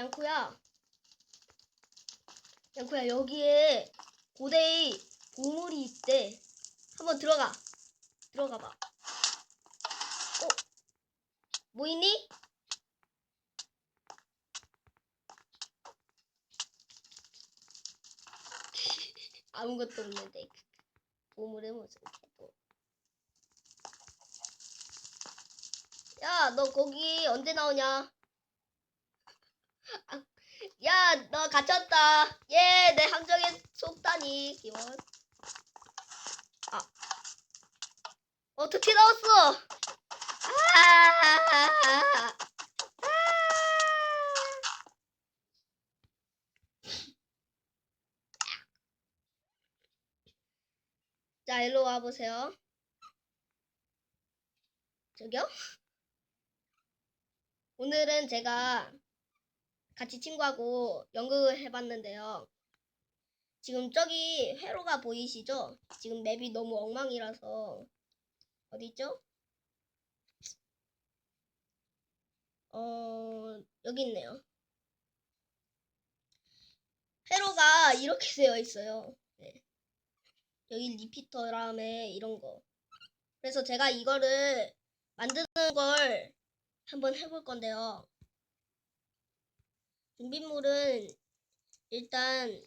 양코야. 양코야, 여기에 고대의 보물이 있대. 한번 들어가. 들어가 봐. 어? 뭐 있니? 아무것도 없는데. 보물의 모습. 야, 너 거기 언제 나오냐? 아, 야, 너 갇혔다. 예, 내 함정에 속다니. 기원. 아. 어떻게 나왔어? 아! 자, 일로 와 보세요. 저기요? 오늘은 제가 같이 친구하고 연극을 해봤는데요. 지금 저기 회로가 보이시죠? 지금 맵이 너무 엉망이라서 어디죠? 어 여기 있네요. 회로가 이렇게 되어 있어요. 네. 여기 리피터 다음에 이런 거. 그래서 제가 이거를 만드는 걸 한번 해볼 건데요. 준비물은 일단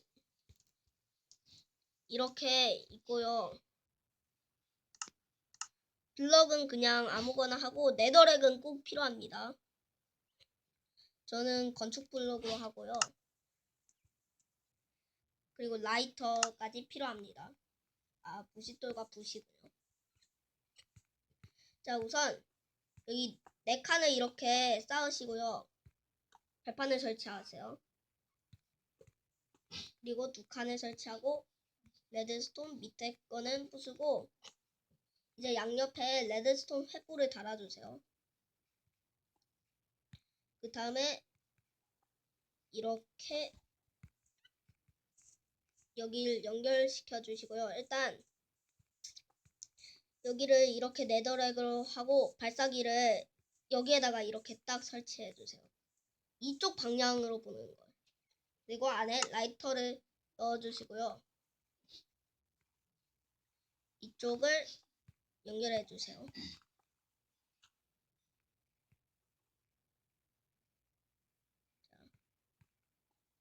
이렇게 있고요. 블럭은 그냥 아무거나 하고 네더렉은 꼭 필요합니다. 저는 건축 블럭으로 하고요. 그리고 라이터까지 필요합니다. 아, 부싯돌과 부시고요. 자, 우선 여기 네 칸을 이렇게 쌓으시고요. 발판을 설치하세요. 그리고 두 칸을 설치하고 레드스톤 밑에 거는 부수고 이제 양옆에 레드스톤 횃불을 달아주세요. 그 다음에 이렇게 여기를 연결시켜 주시고요. 일단 여기를 이렇게 네더렉으로 하고 발사기를 여기에다가 이렇게 딱 설치해 주세요. 이쪽 방향으로 보는 거예요. 그리고 안에 라이터를 넣어 주시고요. 이쪽을 연결해 주세요.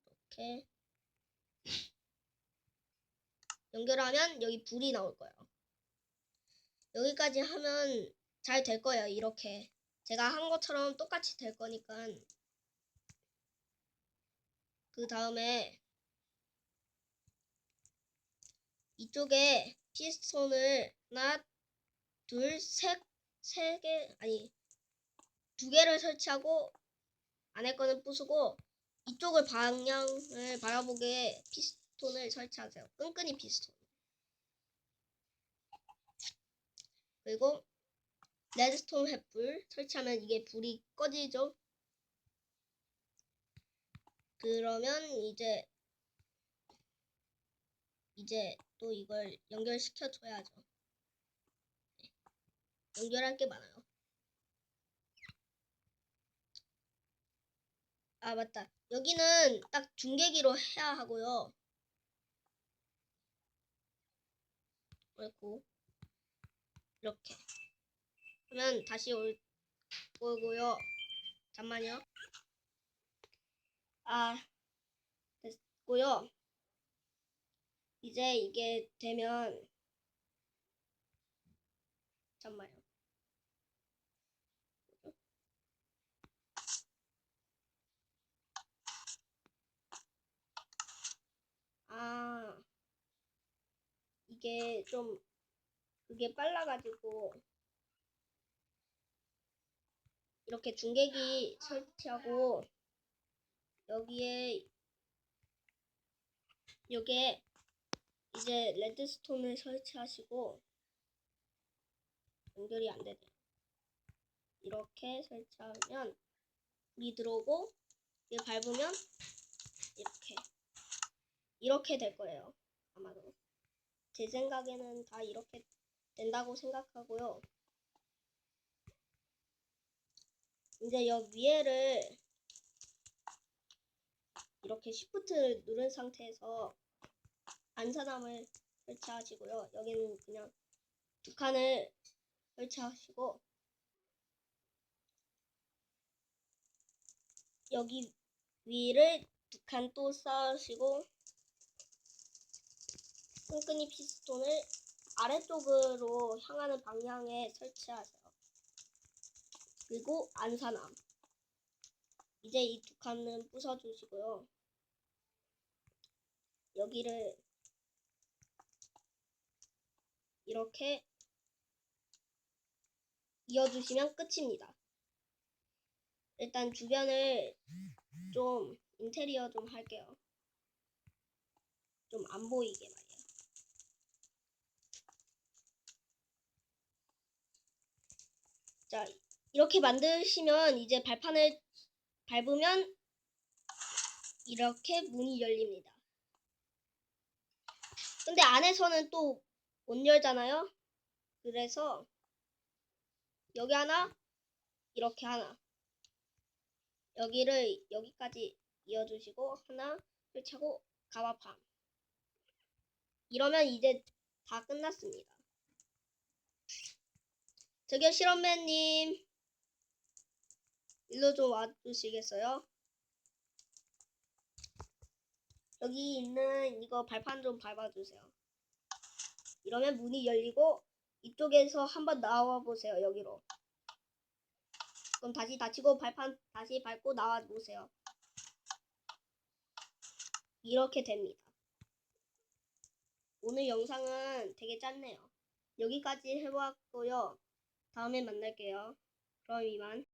자, 이렇게 연결하면 여기 불이 나올 거예요. 여기까지 하면 잘 될 거예요. 이렇게 제가 한 것처럼 똑같이 될 거니까 그 다음에 이쪽에 피스톤을 하나, 둘, 셋, 세 개, 아니, 두 개를 설치하고 안에 거는 부수고 이쪽을 방향을 바라보게 피스톤을 설치하세요. 끈끈이 피스톤. 그리고 레드스톤 횃불 설치하면 이게 불이 꺼지죠. 그러면 이제 이제 또 이걸 연결시켜 줘야죠. 네. 연결할 게 많아요. 아 맞다. 여기는 딱 중계기로 해야 하고요. 그리고 이렇게 하면 다시 올 거고요. 잠만요. 아 됐고요. 이제 이게 되면 잠만요. 아 이게 좀 그게 빨라가지고 이렇게 중계기 설치하고 여기에 요게 이제 레드스톤을 설치하시고 연결이 안 되네요. 이렇게 설치하면 불이 들어오고 이게 밟으면 이렇게 이렇게 될 거예요. 아마도 제 생각에는 다 이렇게 된다고 생각하고요. 이제 여 위에를 이렇게 시프트를 누른 상태에서 안산함을 설치하시고요. 여기는 그냥 두 칸을 설치하시고 여기 위를 두 칸 또 쌓으시고 끈끈이 피스톤을 아래쪽으로 향하는 방향에 설치하세요. 그리고 안산함. 이제 이 두 칸은 부숴주시고요. 여기를 이렇게 이어주시면 끝입니다. 일단 주변을 좀 인테리어 좀 할게요. 좀 안 보이게 말이에요. 자, 이렇게 만드시면 이제 발판을 밟으면 이렇게 문이 열립니다. 근데 안에서는 또 못 열잖아요? 그래서 여기 하나, 이렇게 하나. 여기를 여기까지 이어주시고 하나 설치하고 가마팜. 이러면 이제 다 끝났습니다. 저기요 실험맨님 일로 좀 와주시겠어요? 여기 있는 이거 발판 좀 밟아주세요. 이러면 문이 열리고 이쪽에서 한번 나와 보세요. 여기로. 그럼 다시 닫히고 발판 다시 밟고 나와 보세요. 이렇게 됩니다. 오늘 영상은 되게 짧네요. 여기까지 해봤고요. 다음에 만날게요. 그럼 이만.